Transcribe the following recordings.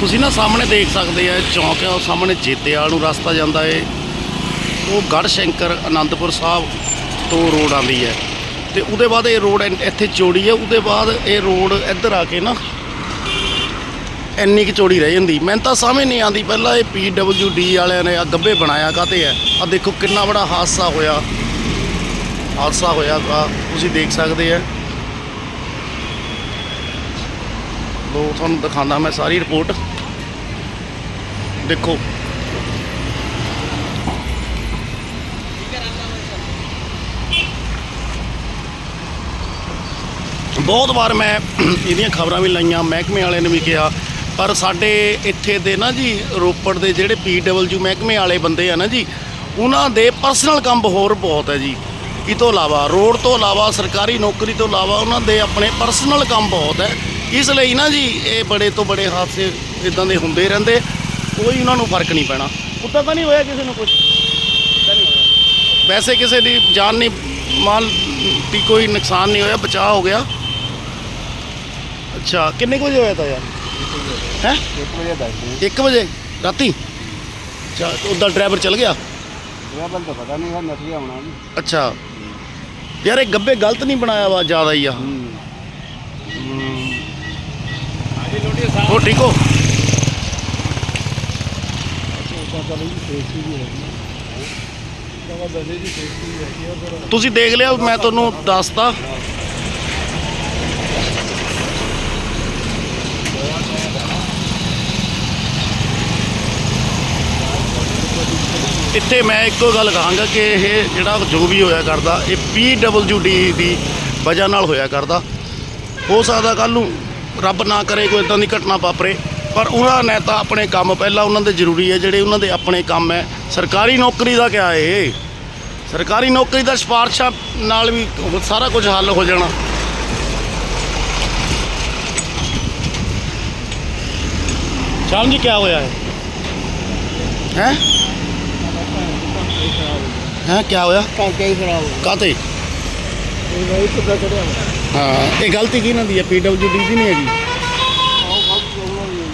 ਤੁਸੀਂ ਨਾ ਸਾਹਮਣੇ ਦੇਖ ਸਕਦੇ ਆ ਚੌਂਕ ਆ, ਉਹ ਸਾਹਮਣੇ ਜੇਤੇਵਾਲ ਨੂੰ ਰਸਤਾ ਜਾਂਦਾ ਏ। ਉਹ ਗੜ੍ਹ ਸ਼ੰਕਰ ਆਨੰਦਪੁਰ ਸਾਹਿਬ ਤੋਂ ਰੋਡ ਆਉਂਦੀ ਹੈ ਤੇ ਉਹਦੇ ਬਾਅਦ ਇਹ ਰੋਡ ਇੱਥੇ ਚੋੜੀ ਹੈ ਉਹਦੇ ਬਾਅਦ ਇਹ ਰੋਡ ਇੱਧਰ ਆ ਕੇ ਨਾ ਇੰਨੀ ਕੁ ਚੌੜੀ ਰਹਿ ਜਾਂਦੀ। ਮੈਨੂੰ ਤਾਂ ਸਮਝ ਨਹੀਂ ਆਉਂਦੀ ਪਹਿਲਾਂ ਇਹ ਡੀ ਵਾਲਿਆਂ ਨੇ ਆ ਗੱਬੇ ਬਣਾਇਆ ਕਾਤੇ ਹੈ ਆ ਦੇਖੋ ਕਿੰਨਾ ਬੜਾ ਹਾਦਸਾ ਹੋਇਆ। ਹਾਦਸਾ ਹੋਇਆ ਗਾ ਤੁਸੀਂ ਦੇਖ ਸਕਦੇ ਆ। ਲੋ ਤੁਹਾਨੂੰ ਦਿਖਾਉਂਦਾ ਮੈਂ ਸਾਰੀ ਰਿਪੋਰਟ। ਦੇਖੋ। ਬਹੁਤ ਵਾਰ ਮੈਂ ਇਹਦੀਆਂ ਖਬਰਾਂ ਵੀ ਲਾਈਆਂ, ਮਹਿਕਮੇ ਵਾਲਿਆਂ ਨੇ ਵੀ ਕਿਹਾ, ਪਰ ਸਾਡੇ ਇੱਥੇ ਦੇ ਨਾ ਜੀ, ਰੋਪੜ ਦੇ ਜਿਹੜੇ ਪੀਡਬਲਯੂ ਮਹਿਕਮੇ ਵਾਲੇ ਬੰਦੇ ਆ ਨਾ ਜੀ, ਉਹਨਾਂ ਦੇ ਪਰਸਨਲ ਕੰਮ ਹੋਰ ਬਹੁਤ ਹੈ ਜੀ। ਇਹ ਤੋਂ ਇਲਾਵਾ ਰੋਡ ਤੋਂ ਇਲਾਵਾ, ਸਰਕਾਰੀ ਨੌਕਰੀ ਤੋਂ ਇਲਾਵਾ ਉਹਨਾਂ ਦੇ ਆਪਣੇ ਪਰਸਨਲ ਕੰਮ ਬਹੁਤ ਹੈ। ਇਸ ਲਈ ਨਾ ਜੀ, ਇਹ ਬੜੇ ਤੋਂ ਬੜੇ ਹਾਦਸੇ ਇਦਾਂ ਦੇ ਹੁੰਦੇ ਰਹਿੰਦੇ। ਕੋਈ ਉਹਨਾਂ ਨੂੰ ਫ਼ਰਕ ਨਹੀਂ ਪੈਣਾ। ਉੱਦਾਂ ਤਾਂ ਨਹੀਂ ਹੋਇਆ ਕਿਸੇ ਨੂੰ ਕੁਝ ਵੈਸੇ ਕਿਸੇ ਦੀ ਜਾਨ ਨਹੀਂ ਮਾਲ ਦੀ ਕੋਈ ਨੁਕਸਾਨ ਨਹੀਂ ਹੋਇਆ ਬਚਾਅ ਹੋ ਗਿਆ। ਅੱਛਾ ਕਿੰਨੇ ਕੁ ਵਜੇ ਹੋਇਆ ਤਾਂ ਯਾਰ? ਹੈ? 1 ਵਜੇ ਦੱਸਦੇ 1 ਵਜੇ? ਰਾਤੀ? ਅੱਛਾ ਉਹਦਾ ਡਰਾਈਵਰ ਚਲ ਗਿਆ? ਡਰਾਈਵਰ ਤਾਂ ਪਤਾ ਨਹੀਂ ਹੈ ਨਸਲੀ ਆਉਣਾ ਜੀ। ਅੱਛਾ। ਯਾਰ ਇਹ ਗੱਬੇ ਗਲਤ ਨਹੀਂ ਬਣਾਇਆ ਵਾ ਜ਼ਿਆਦਾ ਹੀ ਆ। ਹੂੰ। ਹੋ ਠੀਕ ਹੋ ਤਾਂ ਜੀ ਸੇਫਟੀ ਵੀ ਹੈਗੀ ਤਾਂ ਬੰਦੇ ਦੀ ਸੇਫਟੀ ਹੈਗੀ ਆ, ਫਿਰ ਤੁਸੀਂ ਦੇਖ ਲਿਆ, ਮੈਂ ਤੁਹਾਨੂੰ ਦੱਸਤਾ। ਇੱਥੇ ਮੈਂ ਇੱਕੋ ਗੱਲ ਕਹਾਂਗਾ ਕਿ ਇਹ ਜਿਹੜਾ ਜੋ ਵੀ ਹੋਇਆ ਕਰਦਾ, ਇਹ ਡੀ ਦੀ ਵਜ੍ਹਾ ਨਾਲ ਹੋਇਆ ਕਰਦਾ। ਹੋ ਸਕਦਾ ਕੱਲ ਨੂੰ ਰੱਬ ਨਾ ਕਰੇ ਕੋਈ ਇਦਾਂ ਦੀ ਘਟਨਾ ਵਾਪਰੇ। ਪਰ ਉਹਨਾਂ ਨੇ ਤਾਂ ਆਪਣੇ ਕੰਮ ਪਹਿਲਾਂ ਉਹਨਾਂ ਦੇ ਜ਼ਰੂਰੀ ਹੈ ਜਿਹੜੇ ਉਹਨਾਂ ਦੇ ਆਪਣੇ ਕੰਮ ਹੈ। ਸਰਕਾਰੀ ਨੌਕਰੀ ਦਾ ਕਿਆ ਹੈ ਸਰਕਾਰੀ ਨੌਕਰੀ ਦਾ ਸਿਫਾਰਸ਼ਾਂ ਨਾਲ ਵੀ ਸਾਰਾ ਕੁਝ ਹੱਲ ਹੋ ਜਾਣਾ। ਸ਼ਾਮ ਜੀ ਕੀ ਹੋਇਆ ਹੈ? ਹੈ? ਹੈ ਕੀ ਹੋਇਆ? ਕਾਂਕੇ ਹੀ ਖਰਾਬ ਹੋ ਕਾਤੇ ਹਾਂ ਇਹ ਗਲਤੀ ਕਿਹਨਾਂ ਦੀ ਹੈ? ਡੀ ਦੀ ਨਹੀਂ ਹੈਗੀ?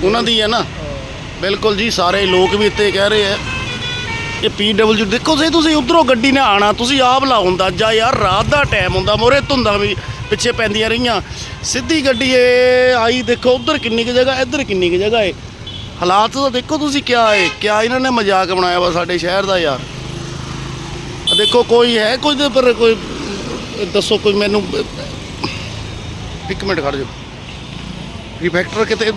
ਉਹਨਾਂ ਦੀ ਹੈ ਨਾ। ਬਿਲਕੁਲ ਜੀ, ਸਾਰੇ ਲੋਕ ਵੀ ਇੱਥੇ ਕਹਿ ਰਹੇ ਆ ਇਹ ਪੀਡਬਲਯੂ ਦੇਖੋ ਜੇ, ਤੁਸੀਂ ਉਧਰੋਂ ਗੱਡੀ ਨੇ ਆਣਾ, ਤੁਸੀਂ ਆਪ ਲਾਓ ਅੰਦਾਜ਼ਾ ਯਾਰ, ਰਾਤ ਦਾ ਟਾਈਮ ਹੁੰਦਾ, ਮੋਰੇ ਧੁੰਦਾਂ ਵੀ ਪਿੱਛੇ ਪੈਂਦੀਆਂ ਰਹੀਆਂ। ਸਿੱਧੀ ਗੱਡੀ ਇਹ ਆਈ ਦੇਖੋ, ਉਧਰ ਕਿੰਨੀ ਕੁ ਜਗ੍ਹਾ, ਇੱਧਰ ਕਿੰਨੀ ਕੁ ਜਗ੍ਹਾ ਏ। ਹਾਲਾਤ ਤਾਂ ਦੇਖੋ ਤੁਸੀਂ ਕਿਆ ਏ, ਕਿਆ ਇਹਨਾਂ ਨੇ ਮਜ਼ਾਕ ਬਣਾਇਆ ਵਾ ਸਾਡੇ ਸ਼ਹਿਰ ਦਾ ਯਾਰ। ਦੇਖੋ, ਕੋਈ ਹੈ ਕੋਈ ਦੇ ਪਰ ਕੋਈ, ਦੱਸੋ ਕੋਈ ਮੈਨੂੰ, ਇੱਕ ਮਿੰਟ ਖੜ ਜਾਓ। ਰਿਫੈਕਟਰ ਕਿਤੇ